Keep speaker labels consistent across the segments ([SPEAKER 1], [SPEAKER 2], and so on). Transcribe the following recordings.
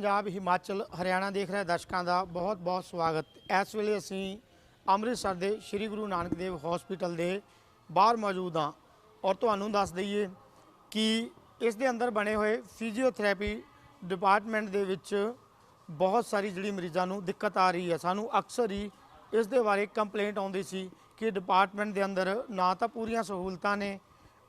[SPEAKER 1] ਪੰਜਾਬ, ਹਿਮਾਚਲ, ਹਰਿਆਣਾ ਦੇਖ ਰਹੇ ਦਰਸ਼ਕਾਂ ਦਾ ਬਹੁਤ-ਬਹੁਤ ਸਵਾਗਤ। ਇਸ ਵੇਲੇ ਅਸੀਂ ਅੰਮ੍ਰਿਤਸਰ ਦੇ ਸ੍ਰੀ ਗੁਰੂ ਨਾਨਕ ਦੇਵ ਹਸਪੀਟਲ ਦੇ ਬਾਹਰ ਮੌਜੂਦ ਹਾਂ ਔਰ ਤੁਹਾਨੂੰ ਦੱਸ ਦਈਏ ਕਿ ਇਸ ਦੇ ਅੰਦਰ ਬਣੇ ਹੋਏ ਫਿਜ਼ੀਓਥੈਰੇਪੀ ਡਿਪਾਰਟਮੈਂਟ ਦੇ ਵਿੱਚ ਬਹੁਤ ਸਾਰੀ ਜਿਹੜੀ ਮਰੀਜ਼ਾਂ ਨੂੰ ਦਿੱਕਤ ਆ ਰਹੀ ਹੈ। ਸਾਨੂੰ ਅਕਸਰ ਹੀ ਇਸ ਦੇ ਬਾਰੇ ਕੰਪਲੇਂਟ ਆਉਂਦੀ ਸੀ ਕਿ ਡਿਪਾਰਟਮੈਂਟ ਦੇ ਅੰਦਰ ਨਾ ਤਾਂ ਪੂਰੀਆਂ ਸਹੂਲਤਾਂ ਨੇ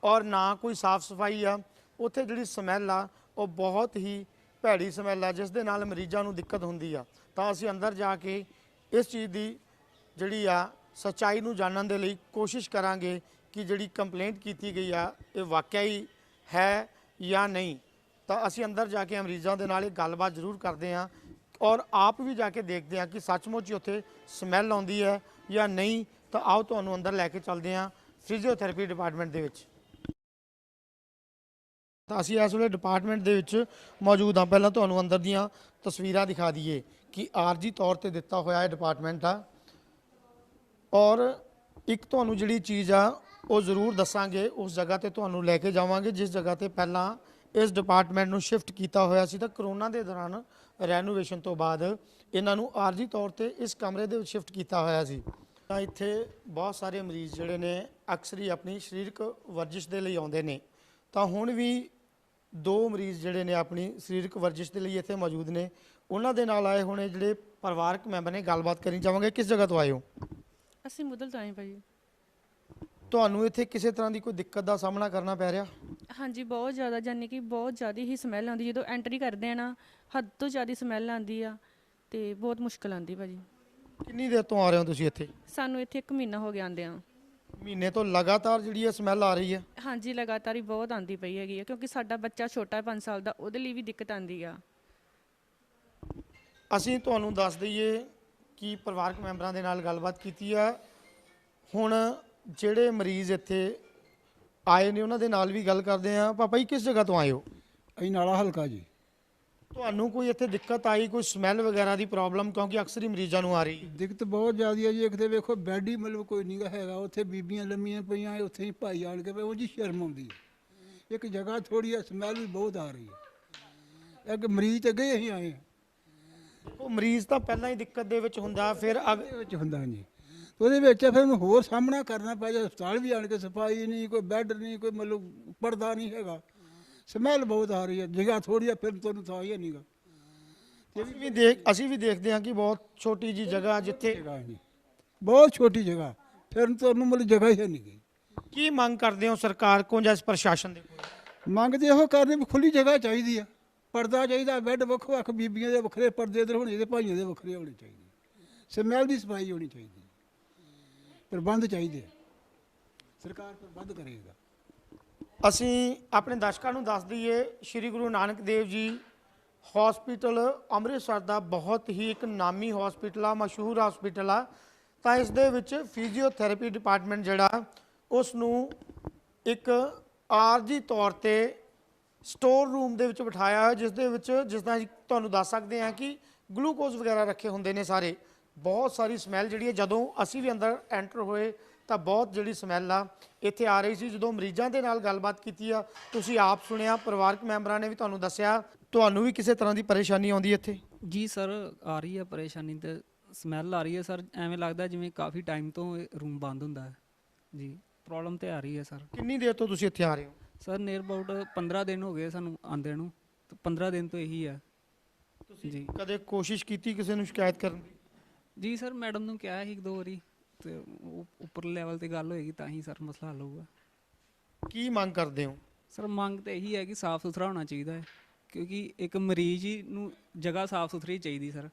[SPEAKER 1] ਔਰ ਨਾ ਕੋਈ ਸਾਫ਼ ਸਫ਼ਾਈ ਆ। ਉੱਥੇ ਜਿਹੜੀ ਸਮੈਲ ਆ, ਉਹ ਬਹੁਤ ਹੀ ਭੈੜੀ ਸਮੈਲ ਆ, ਜਿਸ ਦੇ ਨਾਲ ਮਰੀਜ਼ਾਂ ਨੂੰ ਦਿੱਕਤ ਹੁੰਦੀ ਆ। ਤਾਂ ਅਸੀਂ ਅੰਦਰ ਜਾ ਕੇ ਇਸ ਚੀਜ਼ ਦੀ ਜਿਹੜੀ ਆ, ਸੱਚਾਈ ਨੂੰ ਜਾਣਨ ਦੇ ਲਈ ਕੋਸ਼ਿਸ਼ ਕਰਾਂਗੇ ਕਿ ਜਿਹੜੀ ਕੰਪਲੇਂਟ ਕੀਤੀ ਗਈ ਆ, ਇਹ ਵਾਕਿਆ ਹੀ ਹੈ ਜਾਂ ਨਹੀਂ। ਤਾਂ ਅਸੀਂ ਅੰਦਰ ਜਾ ਕੇ ਮਰੀਜ਼ਾਂ ਦੇ ਨਾਲ ਇਹ ਗੱਲਬਾਤ ਜ਼ਰੂਰ ਕਰਦੇ ਹਾਂ ਔਰ ਆਪ ਵੀ ਜਾ ਕੇ ਦੇਖਦੇ ਹਾਂ ਕਿ ਸੱਚਮੁੱਚ ਹੀ ਉੱਥੇ ਸਮੈਲ ਆਉਂਦੀ ਹੈ ਜਾਂ ਨਹੀਂ। ਤਾਂ ਆਓ ਤੁਹਾਨੂੰ ਅੰਦਰ ਲੈ ਕੇ ਚੱਲਦੇ ਹਾਂ ਫਿਜ਼ੀਓਥੈਰੇਪੀ ਡਿਪਾਰਟਮੈਂਟ ਦੇ ਵਿੱਚ। ਤਾਂ ਅਸੀਂ ਇਸ ਵੇਲੇ ਡਿਪਾਰਟਮੈਂਟ ਦੇ ਵਿੱਚ ਮੌਜੂਦ ਹਾਂ। ਪਹਿਲਾਂ ਤੁਹਾਨੂੰ ਅੰਦਰ ਦੀਆਂ ਤਸਵੀਰਾਂ ਦਿਖਾ ਦਈਏ ਕਿ ਆਰਜੀ ਤੌਰ ਤੇ ਦਿੱਤਾ ਹੋਇਆ ਇਹ ਡਿਪਾਰਟਮੈਂਟ ਆ ਔਰ ਇੱਕ ਤੁਹਾਨੂੰ ਜਿਹੜੀ ਚੀਜ਼ ਆ, ਉਹ ਜ਼ਰੂਰ ਦੱਸਾਂਗੇ। ਉਸ ਜਗ੍ਹਾ ਤੇ ਤੁਹਾਨੂੰ ਲੈ ਕੇ ਜਾਵਾਂਗੇ। ਜਿਸ ਜਗ੍ਹਾ ਤੇ ਪਹਿਲਾਂ ਇਸ ਡਿਪਾਰਟਮੈਂਟ ਨੂੰ ਸ਼ਿਫਟ ਕੀਤਾ ਹੋਇਆ ਸੀ, ਤਾਂ ਕਰੋਨਾ ਦੇ ਦੌਰਾਨ ਰੈਨੋਵੇਸ਼ਨ ਤੋਂ ਬਾਅਦ ਇਹਨਾਂ ਨੂੰ ਆਰਜੀ ਤੌਰ ਤੇ ਇਸ ਕਮਰੇ ਦੇ ਵਿੱਚ ਸ਼ਿਫਟ ਕੀਤਾ ਹੋਇਆ ਸੀ। ਤਾਂ ਇੱਥੇ ਬਹੁਤ ਸਾਰੇ ਮਰੀਜ਼ ਜਿਹੜੇ ਨੇ, ਅਕਸਰ ਹੀ ਆਪਣੀ ਸਰੀਰਕ ਵਰਜਿਸ਼ ਦੇ ਲਈ ਆਉਂਦੇ ਨੇ। ਤਾਂ ਹੁਣ ਵੀ ਦੋ ਮਰੀਜ਼ ਜਿਹੜੇ ਨੇ ਆਪਣੀ ਸਰੀਰਕ ਵਰਜਿਸ਼ ਦੇ ਲਈ ਇੱਥੇ ਮੌਜੂਦ ਨੇ। ਉਹਨਾਂ ਦੇ ਨਾਲ ਆਏ ਹੋਣੇ ਜਿਹੜੇ ਪਰਿਵਾਰਕ ਮੈਂਬਰ ਨੇ ਗੱਲਬਾਤ ਕਰਨੀ ਚਾਹਾਂਗੇ। ਕਿਸ ਜਗ੍ਹਾ ਤੋਂ ਆਏ ਹੋ?
[SPEAKER 2] ਅਸੀਂ ਮੁੱਦਲ ਤੋਂ ਆਏ ਭਾਜੀ।
[SPEAKER 1] ਤੁਹਾਨੂੰ ਇੱਥੇ ਕਿਸੇ ਤਰ੍ਹਾਂ ਦੀ ਕੋਈ ਦਿੱਕਤ ਦਾ ਸਾਹਮਣਾ ਕਰਨਾ ਪੈ ਰਿਹਾ?
[SPEAKER 2] ਹਾਂਜੀ ਬਹੁਤ ਜ਼ਿਆਦਾ ਜਾਨੀ ਕਿ ਬਹੁਤ ਜ਼ਿਆਦਾ ਹੀ ਸਮੈਲ ਆਉਂਦੀ। ਜਦੋਂ ਐਂਟਰੀ ਕਰਦੇ ਆ ਨਾ ਹੱਦ ਤੋਂ ਜ਼ਿਆਦਾ ਸਮੈਲ ਆਉਂਦੀ ਆ ਤੇ ਬਹੁਤ ਮੁਸ਼ਕਲ ਆਉਂਦੀ ਭਾਜੀ।
[SPEAKER 1] ਕਿੰਨੀ ਦੇਰ ਤੋਂ ਆ ਰਹੇ ਹੋ ਤੁਸੀਂ ਇੱਥੇ?
[SPEAKER 2] ਸਾਨੂੰ ਇੱਥੇ 1 ਮਹੀਨਾ ਹੋ ਗਿਆ ਆਂਦਿਆਂ
[SPEAKER 1] ਮਹੀਨੇ ਤੋਂ ਲਗਾਤਾਰ ਜਿਹੜੀ ਹੈ ਸਮੈਲ ਆ ਰਹੀ ਹੈ।
[SPEAKER 2] ਹਾਂਜੀ ਲਗਾਤਾਰ ਹੀ ਬਹੁਤ ਆਂਦੀ ਪਈ ਹੈਗੀ ਆ ਕਿਉਂਕਿ ਸਾਡਾ ਬੱਚਾ ਛੋਟਾ ਹੈ 5 ਸਾਲ ਦਾ ਉਹਦੇ ਲਈ ਵੀ ਦਿੱਕਤ ਆਂਦੀ ਆ।
[SPEAKER 1] ਅਸੀਂ ਤੁਹਾਨੂੰ ਦੱਸ ਦਈਏ ਕਿ ਪਰਿਵਾਰਕ ਮੈਂਬਰਾਂ ਦੇ ਨਾਲ ਗੱਲਬਾਤ ਕੀਤੀ ਆ ਹੁਣ ਜਿਹੜੇ ਮਰੀਜ਼ ਇੱਥੇ ਆਏ ਨੇ ਉਹਨਾਂ ਦੇ ਨਾਲ ਵੀ ਗੱਲ ਕਰਦੇ ਆ ਪਾਪਾ ਜੀ ਕਿਸ ਜਗ੍ਹਾ ਤੋਂ ਆਏ ਹੋ?
[SPEAKER 3] ਅਸੀਂ ਨਾਲਾ ਹਲਕਾ ਜੀ।
[SPEAKER 1] ਤੁਹਾਨੂੰ ਕੋਈ ਇੱਥੇ ਦਿੱਕਤ ਆਈ ਕੋਈ ਸਮੈਲ ਵਗੈਰਾ ਦੀ ਪ੍ਰੋਬਲਮ ਕਿਉਂਕਿ ਅਕਸਰ ਹੀ ਮਰੀਜ਼ਾਂ ਨੂੰ ਆ ਰਹੀ
[SPEAKER 3] ਦਿੱਕਤ ਬਹੁਤ ਜ਼ਿਆਦੀ ਹੈ ਜੀ। ਇੱਕ ਤੇ ਵੇਖੋ ਬੈੱਡ ਹੀ ਮਤਲਬ ਕੋਈ ਨਹੀਂ ਗਾ ਹੈਗਾ। ਉੱਥੇ ਬੀਬੀਆਂ ਲੰਮੀਆਂ ਪਈਆਂ ਉੱਥੇ ਹੀ ਭਾਈ ਆਣ ਕੇ ਪਏ ਉਹ ਜੀ ਸ਼ਰਮ ਆਉਂਦੀ ਹੈ। ਇੱਕ ਜਗ੍ਹਾ ਥੋੜੀ ਹੈ ਸਮੈਲ ਵੀ ਬਹੁਤ ਆ ਰਹੀ ਹੈ। ਇੱਕ ਮਰੀਜ਼ ਤੇ ਗਏ ਅਸੀਂ ਆਏ।
[SPEAKER 1] ਉਹ ਮਰੀਜ਼ ਤਾਂ ਪਹਿਲਾਂ ਹੀ ਦਿੱਕਤ ਦੇ ਵਿੱਚ ਹੁੰਦਾ ਫਿਰ ਅਗ
[SPEAKER 3] ਵਿੱਚ ਹੁੰਦਾ ਜੀ ਤੇ ਉਹਦੇ ਵਿੱਚ ਫਿਰ ਉਹਨੂੰ ਹੋਰ ਸਾਹਮਣਾ ਕਰਨਾ ਪੈ ਜਾ ਹਸਪਤਾਲ ਵੀ ਆਣ ਕੇ ਸਫ਼ਾਈ ਨਹੀਂ ਕੋਈ ਬੈੱਡ ਨਹੀਂ ਕੋਈ ਮਤਲਬ ਪਰਦਾ ਨਹੀਂ ਹੈਗਾ। ਸਮੈਲ ਬਹੁਤ ਆ ਰਹੀ ਹੈ ਜਗ੍ਹਾ ਥੋੜੀ ਹੈ ਫਿਰ ਤੁਹਾਨੂੰ ਥਾਂ ਹੀ ਨਹੀਂਗਾ
[SPEAKER 1] ਅਸੀਂ ਵੀ ਦੇਖ ਅਸੀਂ ਵੀ ਦੇਖਦੇ ਹਾਂ ਕਿ ਬਹੁਤ ਛੋਟੀ ਜੀ ਜਗ੍ਹਾ ਜਿੱਥੇ
[SPEAKER 3] ਜਗ੍ਹਾ ਨਹੀਂ ਬਹੁਤ ਛੋਟੀ ਜਗ੍ਹਾ ਫਿਰ ਤੁਹਾਨੂੰ ਮਤਲਬ ਜਗ੍ਹਾ ਹੀ ਨਹੀਂ ਗਈ
[SPEAKER 1] ਕੀ ਮੰਗ ਕਰਦੇ ਹੋ ਸਰਕਾਰ ਕੋਲ ਜਾਂ ਇਸ ਪ੍ਰਸ਼ਾਸਨ ਦੇ ਕੋਲ?
[SPEAKER 3] ਮੰਗਦੇ ਇਹੋ ਕਰਨੇ ਵੀ ਖੁੱਲੀ ਜਗ੍ਹਾ ਚਾਹੀਦੀ ਆ ਪਰਦਾ ਚਾਹੀਦਾ ਬੈੱਡ ਵੱਖੋ ਵੱਖ ਬੀਬੀਆਂ ਦੇ ਵੱਖਰੇ ਪਰਦੇ ਇਧਰ ਹੋਣੇ ਤੇ ਭਾਈਆਂ ਦੇ ਵੱਖਰੇ ਹੋਣੇ ਚਾਹੀਦੇ। ਸਮੈਲ ਦੀ ਸਫ਼ਾਈ ਹੋਣੀ ਚਾਹੀਦੀ। ਪ੍ਰਬੰਧ ਚਾਹੀਦੇ ਆ। ਸਰਕਾਰ ਪ੍ਰਬੰਧ ਕਰੇਗਾ।
[SPEAKER 1] ਅਸੀਂ ਆਪਣੇ ਦਰਸ਼ਕਾਂ ਨੂੰ ਦੱਸ ਦਈਏ, ਸ੍ਰੀ ਗੁਰੂ ਨਾਨਕ ਦੇਵ ਜੀ ਹਸਪੀਟਲ ਅੰਮ੍ਰਿਤਸਰ ਦਾ ਬਹੁਤ ਹੀ ਇੱਕ ਨਾਮੀ ਹਸਪੀਟਲ ਆ, ਮਸ਼ਹੂਰ ਹਸਪੀਟਲ ਆ। ਤਾਂ ਇਸ ਦੇ ਵਿੱਚ ਫਿਜ਼ੀਓਥੈਰੇਪੀ ਡਿਪਾਰਟਮੈਂਟ ਜਿਹੜਾ ਉਸ ਨੂੰ ਇੱਕ ਆਰਜੀ ਤੌਰ ਤੇ ਸਟੋਰ ਰੂਮ ਦੇ ਵਿੱਚ ਬਿਠਾਇਆ ਹੋਇਆ, ਜਿਸ ਦੇ ਵਿੱਚ, ਜਿਸ ਤਰ੍ਹਾਂ ਤੁਹਾਨੂੰ ਦੱਸ ਸਕਦੇ ਹਾਂ ਕਿ ਗਲੂਕੋਜ਼ ਵਗੈਰਾ ਰੱਖੇ ਹੁੰਦੇ ਨੇ ਸਾਰੇ। ਬਹੁਤ ਸਾਰੀ ਸਮੈਲ ਜਿਹੜੀ ਹੈ, ਜਦੋਂ ਅਸੀਂ ਵੀ ਅੰਦਰ ਐਂਟਰ ਹੋਏ ਤਾਂ ਬਹੁਤ ਜਿਹੜੀ ਸਮੈਲ ਆ ਇੱਥੇ ਆ ਰਹੀ ਸੀ। ਜਦੋਂ ਮਰੀਜ਼ਾਂ ਦੇ ਨਾਲ ਗੱਲਬਾਤ ਕੀਤੀ ਆ ਤੁਸੀਂ ਆਪ ਸੁਣਿਆ ਪਰਿਵਾਰਕ ਮੈਂਬਰਾਂ ਨੇ ਵੀ ਤੁਹਾਨੂੰ ਦੱਸਿਆ। ਤੁਹਾਨੂੰ ਵੀ ਕਿਸੇ ਤਰ੍ਹਾਂ ਦੀ ਪਰੇਸ਼ਾਨੀ ਆਉਂਦੀ ਇੱਥੇ?
[SPEAKER 4] ਜੀ ਸਰ ਆ ਰਹੀ ਹੈ ਪਰੇਸ਼ਾਨੀ ਤੇ ਸਮੈਲ ਆ ਰਹੀ ਹੈ ਸਰ। ਐਵੇਂ ਲੱਗਦਾ ਜਿਵੇਂ ਕਾਫੀ ਟਾਈਮ ਤੋਂ ਰੂਮ ਬੰਦ ਹੁੰਦਾ ਹੈ। ਜੀ ਪ੍ਰੋਬਲਮ ਤੇ ਆ ਰਹੀ ਹੈ ਸਰ।
[SPEAKER 1] ਕਿੰਨੀ ਦੇਰ ਤੋਂ ਤੁਸੀਂ ਇੱਥੇ ਆ ਰਹੇ ਹੋ?
[SPEAKER 4] ਸਰ ਨੀਅਰ ਅਬਾਊਟ 15 ਦਿਨ ਹੋ ਗਏ ਸਾਨੂੰ ਆਂਦੇ ਨੂੰ। ਤੇ 15 ਦਿਨ ਤੋਂ ਇਹੀ ਹੈ। ਜੀ।
[SPEAKER 1] ਕਦੇ ਕੋਸ਼ਿਸ਼ ਕੀਤੀ ਕਿਸੇ ਨੂੰ ਸ਼ਿਕਾਇਤ ਕਰਨ ਦੀ?
[SPEAKER 4] ਜੀ ਸਰ ਮੈਡਮ ਨੂੰ ਕਿਹਾ ਸੀ ਇੱਕ ਦੋ ਵਾਰੀ। ਤੇ ਉੱਪਰ ਲੈਵਲ ਤੇ ਗੱਲ ਹੋਏਗੀ ਤਾਂ ਹੀ ਸਰ ਮਸਲਾ ਹੱਲ ਹੋਊਗਾ।
[SPEAKER 1] ਕੀ ਮੰਗ ਕਰਦੇ ਹੋ?
[SPEAKER 4] ਸਰ ਮੰਗ ਤੇ ਇਹੀ ਹੈ ਕਿ ਸਾਫ਼ ਸੁਥਰਾ ਹੋਣਾ ਚਾਹੀਦਾ ਹੈ ਕਿਉਂਕਿ ਇੱਕ ਮਰੀਜ਼ ਹੀ ਨੂੰ ਜਗ੍ਹਾ ਸਾਫ਼ ਸੁਥਰੀ ਚਾਹੀਦੀ ਸਰ।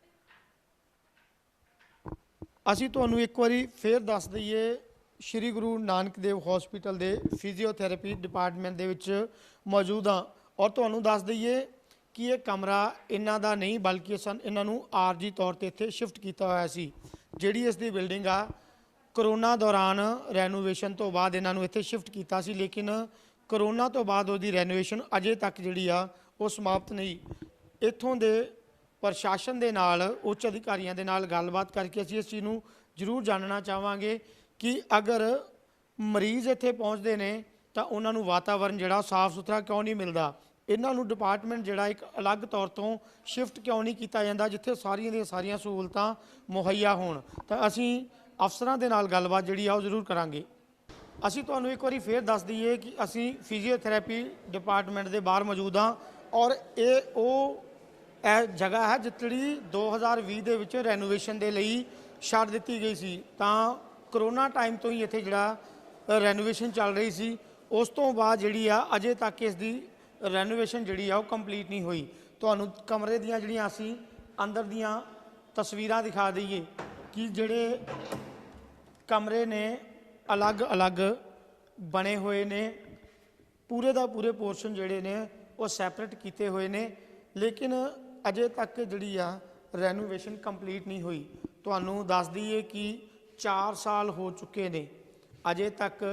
[SPEAKER 1] ਅਸੀਂ ਤੁਹਾਨੂੰ ਇੱਕ ਵਾਰੀ ਫੇਰ ਦੱਸ ਦਈਏ ਸ਼੍ਰੀ ਗੁਰੂ ਨਾਨਕ ਦੇਵ ਹਸਪੀਟਲ ਦੇ ਫਿਜ਼ੀਓਥੈਰੇਪੀ ਡਿਪਾਰਟਮੈਂਟ ਦੇ ਵਿੱਚ ਮੌਜੂਦ ਹਾਂ ਔਰ ਤੁਹਾਨੂੰ ਦੱਸ ਦਈਏ ਕਿ ਇਹ ਕਮਰਾ ਇਹਨਾਂ ਦਾ ਨਹੀਂ ਬਲਕਿ ਸਨ ਇਹਨਾਂ ਨੂੰ ਆਰਜੀ ਤੌਰ ਤੇ ਇੱਥੇ ਸ਼ਿਫਟ ਕੀਤਾ ਹੋਇਆ ਸੀ ਜਿਹੜੀ ਇਸ ਦੀ ਬਿਲਡਿੰਗ ਆ ਕਰੋਨਾ ਦੌਰਾਨ ਰੈਨੋਵੇਸ਼ਨ ਤੋਂ ਬਾਅਦ ਇਹਨਾਂ ਨੂੰ ਇੱਥੇ ਸ਼ਿਫਟ ਕੀਤਾ ਸੀ, ਲੇਕਿਨ ਕਰੋਨਾ ਤੋਂ ਬਾਅਦ ਉਹਦੀ ਰੈਨੋਵੇਸ਼ਨ ਅਜੇ ਤੱਕ ਜਿਹੜੀ ਆ, ਉਹ ਸਮਾਪਤ ਨਹੀਂ। ਇੱਥੋਂ ਦੇ ਪ੍ਰਸ਼ਾਸਨ ਦੇ ਨਾਲ, ਉੱਚ ਅਧਿਕਾਰੀਆਂ ਦੇ ਨਾਲ ਗੱਲਬਾਤ ਕਰਕੇ ਅਸੀਂ ਇਸ ਚੀਜ਼ ਨੂੰ ਜ਼ਰੂਰ ਜਾਣਨਾ ਚਾਹਾਂਗੇ ਕਿ ਅਗਰ ਮਰੀਜ਼ ਇੱਥੇ ਪਹੁੰਚਦੇ ਨੇ, ਤਾਂ ਉਹਨਾਂ ਨੂੰ ਵਾਤਾਵਰਣ ਜਿਹੜਾ ਸਾਫ਼ ਸੁਥਰਾ ਕਿਉਂ ਨਹੀਂ ਮਿਲਦਾ? ਇਹਨਾਂ ਨੂੰ ਡਿਪਾਰਟਮੈਂਟ ਜਿਹੜਾ ਇੱਕ ਅਲੱਗ ਤੌਰ ਤੋਂ ਸ਼ਿਫਟ ਕਿਉਂ ਨਹੀਂ ਕੀਤਾ ਜਾਂਦਾ, ਜਿੱਥੇ ਸਾਰੀਆਂ ਦੀਆਂ ਸਾਰੀਆਂ ਸਹੂਲਤਾਂ ਮੁਹੱਈਆ ਹੋਣ? ਤਾਂ ਅਸੀਂ ਅਫਸਰਾਂ ਦੇ ਨਾਲ ਗੱਲਬਾਤ ਜਿਹੜੀ ਆ ਉਹ ਜ਼ਰੂਰ ਕਰਾਂਗੇ। ਅਸੀਂ ਤੁਹਾਨੂੰ ਇੱਕ ਵਾਰੀ ਫੇਰ ਦੱਸ ਦਈਏ ਕਿ ਅਸੀਂ ਫਿਜ਼ੀਓਥੈਰੇਪੀ ਡਿਪਾਰਟਮੈਂਟ ਦੇ ਬਾਹਰ ਮੌਜੂਦ ਹਾਂ ਔਰ ਇਹ ਉਹ, ਇਹ ਜਗ੍ਹਾ ਹੈ ਜਿਹੜੀ 2020 ਦੇ ਵਿੱਚ ਰੈਨੋਵੇਸ਼ਨ ਦੇ ਲਈ ਛੱਡ ਦਿੱਤੀ ਗਈ ਸੀ। ਤਾਂ ਕਰੋਨਾ ਟਾਈਮ ਤੋਂ ਹੀ ਇੱਥੇ ਜਿਹੜਾ ਰੈਨੋਵੇਸ਼ਨ ਚੱਲ ਰਹੀ ਸੀ। ਉਸ ਤੋਂ ਬਾਅਦ ਜਿਹੜੀ ਆ, ਅਜੇ ਤੱਕ ਇਸ ਦੀ ਰੈਨੋਵੇਸ਼ਨ ਜਿਹੜੀ ਆ ਉਹ ਕੰਪਲੀਟ ਨਹੀਂ ਹੋਈ। ਤੁਹਾਨੂੰ ਕਮਰੇ ਦੀਆਂ ਜਿਹੜੀਆਂ ਅਸੀਂ ਅੰਦਰ ਦੀਆਂ ਤਸਵੀਰਾਂ ਦਿਖਾ ਦਈਏ ਕਿ ਜਿਹੜੇ ਕਮਰੇ ਨੇ ਅਲੱਗ-ਅਲੱਗ ਬਣੇ ਹੋਏ ਨੇ। ਪੂਰੇ ਦਾ ਪੂਰੇ ਪੋਰਸ਼ਨ ਜਿਹੜੇ ਨੇ ਉਹ ਸੈਪਰੇਟ ਕੀਤੇ ਹੋਏ ਨੇ। ਲੇਕਿਨ ਅਜੇ ਤੱਕ ਜਿਹੜੀ ਆ ਰੈਨੋਵੇਸ਼ਨ ਕੰਪਲੀਟ ਨਹੀਂ ਹੋਈ। ਤੁਹਾਨੂੰ ਦੱਸ ਦਈਏ ਕਿ 4 ਸਾਲ ਹੋ ਚੁੱਕੇ ਨੇ। ਅਜੇ ਤੱਕ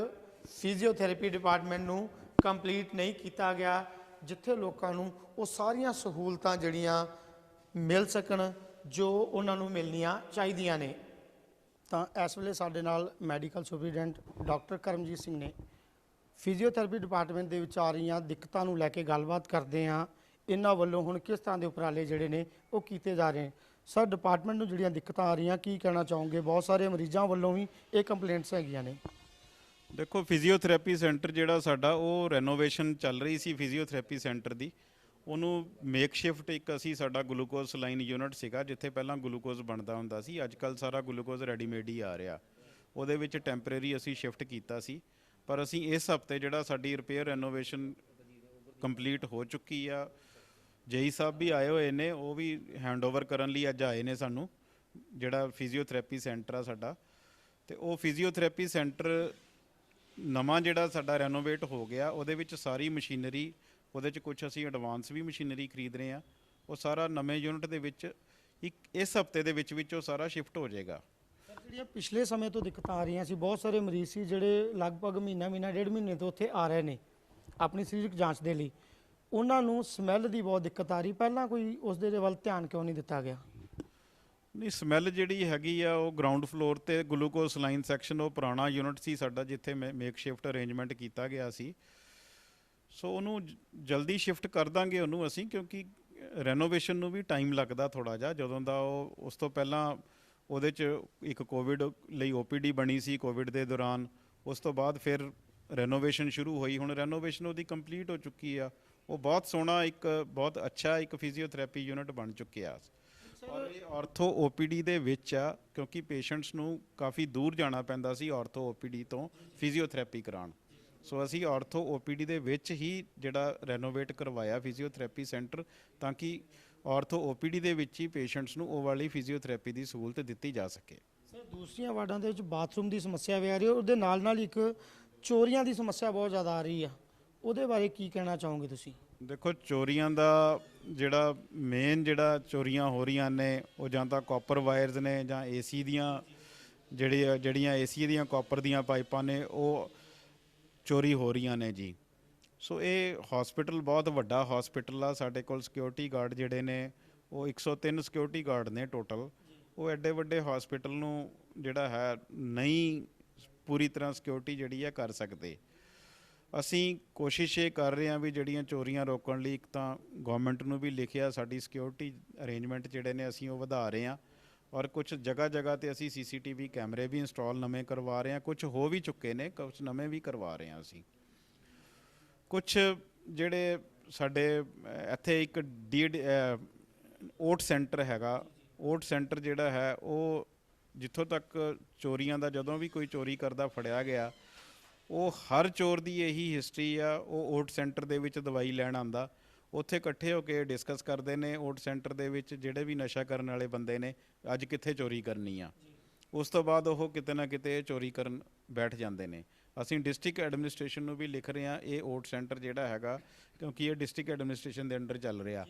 [SPEAKER 1] ਫਿਜ਼ੀਓਥੈਰੇਪੀ ਡਿਪਾਰਟਮੈਂਟ ਨੂੰ ਕੰਪਲੀਟ ਨਹੀਂ ਕੀਤਾ ਗਿਆ, ਜਿੱਥੇ ਲੋਕਾਂ ਨੂੰ ਉਹ ਸਾਰੀਆਂ ਸਹੂਲਤਾਂ ਜਿਹੜੀਆਂ ਮਿਲ ਸਕਣ, ਜੋ ਉਹਨਾਂ ਨੂੰ ਮਿਲਣੀਆਂ ਚਾਹੀਦੀਆਂ ਨੇ। ਤਾਂ ਇਸ ਵੇਲੇ ਸਾਡੇ ਨਾਲ medical superintendent doctor Karamjit Singh ਨੇ ਫਿਜ਼ੀਓਥੈਰੇਪੀ ਡਿਪਾਰਟਮੈਂਟ ਦੇ ਵਿੱਚ ਆ ਰਹੀਆਂ ਦਿੱਕਤਾਂ ਨੂੰ ਲੈ ਕੇ ਗੱਲਬਾਤ ਕਰਦੇ ਹਾਂ। ਇਹਨਾਂ ਵੱਲੋਂ ਹੁਣ ਕਿਸ ਤਰ੍ਹਾਂ ਦੇ ਉਪਰਾਲੇ ਜਿਹੜੇ ਨੇ ਉਹ ਕੀਤੇ ਜਾ ਰਹੇ ਨੇ? ਸਰ, ਡਿਪਾਰਟਮੈਂਟ ਨੂੰ ਜਿਹੜੀਆਂ ਦਿੱਕਤਾਂ ਆ ਰਹੀਆਂ, ਕੀ ਕਹਿਣਾ ਚਾਹੋਗੇ? ਬਹੁਤ ਸਾਰੇ ਮਰੀਜ਼ਾਂ ਵੱਲੋਂ ਵੀ ਇਹ ਕੰਪਲੇਂਟਸ ਹੈਗੀਆਂ ਨੇ।
[SPEAKER 5] ਦੇਖੋ, ਫਿਜ਼ੀਓਥੈਰੇਪੀ ਸੈਂਟਰ ਜਿਹੜਾ ਸਾਡਾ, ਉਹ ਰੈਨੋਵੇਸ਼ਨ ਚੱਲ ਰਹੀ ਸੀ ਫਿਜ਼ੀਓਥੈਰੇਪੀ ਸੈਂਟਰ ਦੀ। ਉਹਨੂੰ ਮੇਕਸ਼ਿਫਟ ਇੱਕ ਅਸੀਂ ਸਾਡਾ ਗਲੂਕੋਜ਼ ਲਾਈਨ ਯੂਨਿਟ ਸੀਗਾ, ਜਿੱਥੇ ਪਹਿਲਾਂ ਗਲੂਕੋਜ਼ ਬਣਦਾ ਹੁੰਦਾ ਸੀ ਅੱਜ ਕੱਲ ਸਾਰਾ ਗਲੂਕੋਜ਼ ਰੈਡੀਮੇਡ ਹੀ ਆ ਰਿਹਾ। ਉਹਦੇ ਵਿੱਚ ਟੈਂਪਰੇਰੀ ਅਸੀਂ ਸ਼ਿਫਟ ਕੀਤਾ ਸੀ, ਪਰ ਅਸੀਂ ਇਸ ਹਫ਼ਤੇ ਜਿਹੜਾ ਸਾਡੀ ਰਿਪੇਅਰ ਰੈਨੋਵੇਸ਼ਨ ਕੰਪਲੀਟ ਹੋ ਚੁੱਕੀ ਆ, ਜੇਈ ਸਾਹਿਬ ਵੀ ਆਏ ਹੋਏ ਨੇ, ਉਹ ਵੀ ਹੈਂਡਓਵਰ ਕਰਨ ਲਈ ਅੱਜ ਆਏ ਨੇ ਸਾਨੂੰ, ਜਿਹੜਾ ਫਿਜ਼ੀਓਥੈਰੇਪੀ ਸੈਂਟਰ ਆ ਸਾਡਾ। ਤੇ ਉਹ ਫਿਜ਼ੀਓਥੈਰੇਪੀ ਸੈਂਟਰ ਨਵਾਂ ਜਿਹੜਾ ਸਾਡਾ ਰੈਨੋਵੇਟ ਹੋ ਗਿਆ, ਉਹਦੇ ਵਿੱਚ ਸਾਰੀ ਮਸ਼ੀਨਰੀ ਉਹਦੇ ਚ ਕੁਝ ਅਸੀਂ ਐਡਵਾਂਸ ਵੀ ਮਸ਼ੀਨਰੀ ਖਰੀਦ ਰਹੇ ਆ ਉਹ ਸਾਰਾ ਨਵੇਂ ਯੂਨਿਟ ਦੇ ਵਿੱਚ ਇੱਕ ਇਸ ਹਫ਼ਤੇ ਦੇ ਵਿੱਚ ਵਿੱਚ ਉਹ ਸਾਰਾ ਸ਼ਿਫਟ ਹੋ ਜਾਏਗਾ।
[SPEAKER 1] ਜਿਹੜੀਆਂ ਪਿਛਲੇ ਸਮੇਂ ਤੋਂ ਦਿੱਕਤਾਂ ਆ ਰਹੀਆਂ ਸੀ ਬਹੁਤ ਸਾਰੇ ਮਰੀਜ਼ ਸੀ ਜਿਹੜੇ ਲਗਭਗ ਮਹੀਨਾ ਮਹੀਨਾ ਡੇਢ ਮਹੀਨੇ ਤੋਂ ਉੱਥੇ ਆ ਰਹੇ ਨੇ ਆਪਣੀ ਸਰੀਰਕ ਜਾਂਚ ਦੇ ਲਈ। ਉਹਨਾਂ ਨੂੰ ਸਮੈਲ ਦੀ ਬਹੁਤ ਦਿੱਕਤ ਆ ਰਹੀ। ਪਹਿਲਾਂ ਕੋਈ ਉਸ ਦੇ ਵੱਲ ਧਿਆਨ ਕਿਉਂ ਨਹੀਂ ਦਿੱਤਾ ਗਿਆ?
[SPEAKER 5] ਨਹੀਂ ਸਮੈਲ ਜਿਹੜੀ ਹੈਗੀ ਆ ਉਹ ਗਰਾਊਂਡ ਫਲੋਰ ਤੇ ਗਲੂਕੋਸ ਲਾਈਨ ਸੈਕਸ਼ਨ ਉਹ ਪੁਰਾਣਾ ਯੂਨਿਟ ਸੀ ਸਾਡਾ ਜਿੱਥੇ ਮੇਕ ਸ਼ਿਫਟ ਅਰੇਂਜਮੈਂਟ ਕੀਤਾ ਗਿਆ ਸੀ। ਸੋ ਉਹਨੂੰ ਜਲਦੀ ਸ਼ਿਫਟ ਕਰ ਦਾਂਗੇ ਉਹਨੂੰ ਅਸੀਂ ਕਿਉਂਕਿ ਰੈਨੋਵੇਸ਼ਨ ਨੂੰ ਵੀ ਟਾਈਮ ਲੱਗਦਾ ਥੋੜਾ ਜਿਹਾ। ਜਦੋਂ ਦਾ ਉਹ ਉਸ ਤੋਂ ਪਹਿਲਾਂ ਉਹਦੇ ਚ ਇੱਕ ਕੋਵਿਡ ਲਈ ਓਪੀਡੀ ਬਣੀ ਸੀ ਕੋਵਿਡ ਦੇ ਦੌਰਾਨ ਉਸ ਤੋਂ ਬਾਅਦ ਫਿਰ ਰੈਨੋਵੇਸ਼ਨ ਸ਼ੁਰੂ ਹੋਈ। ਹੁਣ ਰੈਨੋਵੇਸ਼ਨ ਉਹਦੀ ਕੰਪਲੀਟ ਹੋ ਚੁੱਕੀ ਆ। ਉਹ ਬਹੁਤ ਸੋਹਣਾ ਇੱਕ ਬਹੁਤ ਅੱਛਾ ਇੱਕ ਫਿਜ਼ੀਓਥੈਰੇਪੀ ਯੂਨਿਟ ਬਣ ਚੁੱਕਿਆ। ਔਰ ਇਹ ਆਰਥੋ ਓਪੀਡੀ ਦੇ ਵਿੱਚ ਆ ਕਿਉਂਕਿ ਪੇਸ਼ੈਂਟਸ ਨੂੰ ਕਾਫੀ ਦੂਰ ਜਾਣਾ ਪੈਂਦਾ ਸੀ ਆਰਥੋ ਓਪੀਡੀ ਤੋਂ ਫਿਜ਼ੀਓਥੈਰੇਪੀ ਕਰਾਉਣ। ਸੋ ਅਸੀਂ ਆਰਥੋ ਓਪੀਡੀ ਦੇ ਵਿੱਚ ਹੀ ਜਿਹੜਾ ਰੈਨੋਵੇਟ ਕਰਵਾਇਆ ਫਿਜ਼ੀਓਥੈਰੇਪੀ ਸੈਂਟਰ ਤਾਂ ਕਿ ਆਰਥੋ ਓਪੀਡੀ ਦੇ ਵਿੱਚ ਹੀ ਪੇਸ਼ੈਂਟਸ ਨੂੰ ਉਹ ਵਾਲੀ ਫਿਜ਼ੀਓਥੈਰੇਪੀ ਦੀ ਸਹੂਲਤ ਦਿੱਤੀ ਜਾ ਸਕੇ।
[SPEAKER 1] ਸਰ ਦੂਸਰੀਆਂ ਵਾਰਡਾਂ ਦੇ ਵਿੱਚ ਬਾਥਰੂਮ ਦੀ ਸਮੱਸਿਆ ਵੀ ਆ ਰਹੀ ਹੈ ਉਹਦੇ ਨਾਲ ਨਾਲ ਇੱਕ ਚੋਰੀਆਂ ਦੀ ਸਮੱਸਿਆ ਬਹੁਤ ਜ਼ਿਆਦਾ ਆ ਰਹੀ ਆ। ਉਹਦੇ ਬਾਰੇ ਕੀ ਕਹਿਣਾ ਚਾਹੋਗੇ ਤੁਸੀਂ?
[SPEAKER 5] ਦੇਖੋ ਚੋਰੀਆਂ ਦਾ ਜਿਹੜਾ ਮੇਨ ਜਿਹੜਾ ਚੋਰੀਆਂ ਹੋ ਰਹੀਆਂ ਨੇ ਉਹ ਜਾਂ ਤਾਂ ਕਾਪਰ ਵਾਇਰਸ ਨੇ ਜਾਂ ਏਸੀ ਦੀਆਂ ਜਿਹੜੀ ਜਿਹੜੀਆਂ ਏਸੀ ਦੀਆਂ ਕਾਪਰ ਦੀਆਂ ਪਾਈਪਾਂ ਨੇ ਉਹ ਚੋਰੀ ਹੋ ਰਹੀਆਂ ਨੇ ਜੀ। ਸੋ ਇਹ ਹਸਪੀਟਲ ਬਹੁਤ ਵੱਡਾ ਹਸਪੀਟਲ ਆ। ਸਾਡੇ ਕੋਲ ਸਿਕਿਉਰਿਟੀ ਗਾਰਡ ਜਿਹੜੇ ਨੇ, ਉਹ 103 ਸਿਕਿਉਰਿਟੀ ਗਾਰਡ ਨੇ ਟੋਟਲ ਉਹ ਐਡੇ ਵੱਡੇ ਹਸਪੀਟਲ ਨੂੰ ਜਿਹੜਾ ਹੈ, ਨਹੀਂ ਪੂਰੀ ਤਰ੍ਹਾਂ ਸਿਕਿਉਰਿਟੀ ਜਿਹੜੀ ਹੈ ਕਰ ਸਕਦੇ। ਅਸੀਂ ਕੋਸ਼ਿਸ਼ ਇਹ ਕਰ ਰਹੇ ਹਾਂ ਵੀ ਜਿਹੜੀਆਂ ਚੋਰੀਆਂ ਰੋਕਣ ਲਈ ਇੱਕ ਤਾਂ ਗਵਰਨਮੈਂਟ ਨੂੰ ਵੀ ਲਿਖਿਆ ਸਾਡੀ ਸਿਕਿਉਰਿਟੀ ਅਰੇਂਜਮੈਂਟ ਜਿਹੜੇ ਨੇ ਅਸੀਂ ਉਹ ਵਧਾ ਰਹੇ ਹਾਂ। ਔਰ ਕੁਝ ਜਗ੍ਹਾ ਜਗ੍ਹਾ ਤੇ ਅਸੀਂ ਸੀਸੀਟੀਵੀ ਕੈਮਰੇ ਵੀ ਇੰਸਟਾਲ ਨਵੇਂ ਕਰਵਾ ਰਹੇ ਹਾਂ ਕੁਝ ਹੋ ਵੀ ਚੁੱਕੇ ਨੇ ਕੁਝ ਨਵੇਂ ਵੀ ਕਰਵਾ ਰਹੇ ਹਾਂ ਅਸੀਂ। ਕੁਝ ਜਿਹੜੇ ਸਾਡੇ ਇੱਥੇ ਇੱਕ ਡੀ ਓਟ ਸੈਂਟਰ ਹੈਗਾ, ਓਟ ਸੈਂਟਰ ਜਿਹੜਾ ਹੈ, ਉਹ ਜਿੱਥੋਂ ਤੱਕ ਚੋਰੀਆਂ ਦਾ, ਜਦੋਂ ਵੀ ਕੋਈ ਚੋਰੀ ਕਰਦਾ ਫੜਿਆ ਗਿਆ, ਉਹ ਹਰ ਚੋਰ ਦੀ ਇਹੀ ਹਿਸਟਰੀ ਆ, ਉਹ ਓਟ ਸੈਂਟਰ ਦੇ ਵਿੱਚ ਦਵਾਈ ਲੈਣ ਆਂਦਾ ਉੱਥੇ ਇਕੱਠੇ ਹੋ ਕੇ ਡਿਸਕਸ ਕਰਦੇ ਨੇ ਓਟ ਸੈਂਟਰ ਦੇ ਵਿੱਚ ਜਿਹੜੇ ਵੀ ਨਸ਼ਾ ਕਰਨ ਵਾਲੇ ਬੰਦੇ ਨੇ ਅੱਜ ਕਿੱਥੇ ਚੋਰੀ ਕਰਨੀ ਆ। ਉਸ ਤੋਂ ਬਾਅਦ ਉਹ ਕਿਤੇ ਨਾ ਕਿਤੇ ਚੋਰੀ ਕਰਨ ਬੈਠ ਜਾਂਦੇ ਨੇ। ਅਸੀਂ ਡਿਸਟ੍ਰਿਕਟ ਐਡਮਿਨਿਸਟ੍ਰੇਸ਼ਨ ਨੂੰ ਵੀ ਲਿਖ ਰਹੇ ਹਾਂ ਇਹ ਓਟ ਸੈਂਟਰ ਜਿਹੜਾ ਹੈਗਾ ਕਿਉਂਕਿ ਇਹ ਡਿਸਟ੍ਰਿਕਟ ਐਡਮਿਨਿਸਟ੍ਰੇਸ਼ਨ ਦੇ ਅੰਡਰ ਚੱਲ ਰਿਹਾ।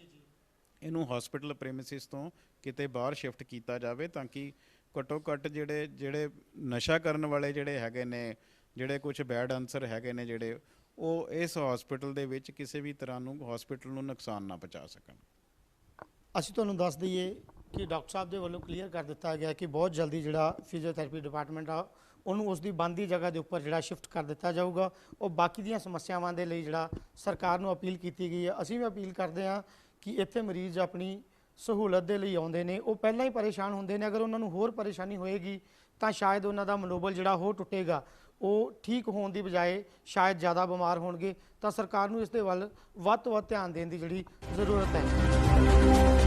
[SPEAKER 5] ਇਹਨੂੰ ਹਸਪੀਟਲ ਪ੍ਰੇਮਿਸਿਸ ਤੋਂ ਕਿਤੇ ਬਾਹਰ ਸ਼ਿਫਟ ਕੀਤਾ ਜਾਵੇ ਤਾਂ ਕਿ ਘੱਟੋ ਘੱਟ ਜਿਹੜੇ ਜਿਹੜੇ ਨਸ਼ਾ ਕਰਨ ਵਾਲੇ ਜਿਹੜੇ ਹੈਗੇ ਨੇ ਜਿਹੜੇ ਕੁਝ ਬੈਡ ਆਨਸਰ ਹੈਗੇ ਨੇ ਜਿਹੜੇ ਉਹ ਇਸ ਹਸਪੀਟਲ ਦੇ ਵਿੱਚ ਕਿਸੇ ਵੀ ਤਰ੍ਹਾਂ ਨੂੰ ਹਸਪੀਟਲ ਨੂੰ ਨੁਕਸਾਨ ਨਾ ਪਹੁੰਚਾ ਸਕਣ।
[SPEAKER 1] ਅਸੀਂ ਤੁਹਾਨੂੰ ਦੱਸ ਦਈਏ ਕਿ ਡਾਕਟਰ ਸਾਹਿਬ ਦੇ ਵੱਲੋਂ ਕਲੀਅਰ ਕਰ ਦਿੱਤਾ ਗਿਆ ਕਿ ਬਹੁਤ ਜਲਦੀ ਜਿਹੜਾ ਫਿਜ਼ੀਓਥੈਰੇਪੀ ਡਿਪਾਰਟਮੈਂਟ ਆ, ਉਹਨੂੰ ਉਸ ਦੀ ਬੰਦੀ ਜਗ੍ਹਾ ਦੇ ਉੱਪਰ ਜਿਹੜਾ ਸ਼ਿਫਟ ਕਰ ਦਿੱਤਾ ਜਾਊਗਾ। ਉਹ ਬਾਕੀ ਦੀਆਂ ਸਮੱਸਿਆਵਾਂ ਦੇ ਲਈ ਜਿਹੜਾ ਸਰਕਾਰ ਨੂੰ ਅਪੀਲ ਕੀਤੀ ਗਈ ਹੈ। ਅਸੀਂ ਵੀ ਅਪੀਲ ਕਰਦੇ ਹਾਂ ਕਿ ਇੱਥੇ ਮਰੀਜ਼ ਆਪਣੀ ਸਹੂਲਤ ਦੇ ਲਈ ਆਉਂਦੇ ਨੇ। ਉਹ ਪਹਿਲਾਂ ਹੀ ਪਰੇਸ਼ਾਨ ਹੁੰਦੇ ਨੇ। ਅਗਰ ਉਹਨਾਂ ਨੂੰ ਹੋਰ ਪਰੇਸ਼ਾਨੀ ਹੋਏਗੀ ਤਾਂ ਸ਼ਾਇਦ ਉਹਨਾਂ ਦਾ ਮਨੋਬਲ ਜਿਹੜਾ ਹੋਰ ਟੁੱਟੇਗਾ। ਉਹ ਠੀਕ ਹੋਣ ਦੀ ਬਜਾਏ ਸ਼ਾਇਦ ਜ਼ਿਆਦਾ ਬਿਮਾਰ ਹੋਣਗੇ, ਤਾਂ ਸਰਕਾਰ ਨੂੰ ਇਸ ਦੇ ਵੱਲ ਵੱਧ ਤੋਂ ਵੱਧ ਧਿਆਨ ਦੇਣ ਦੀ ਜਿਹੜੀ ਜ਼ਰੂਰਤ ਹੈ।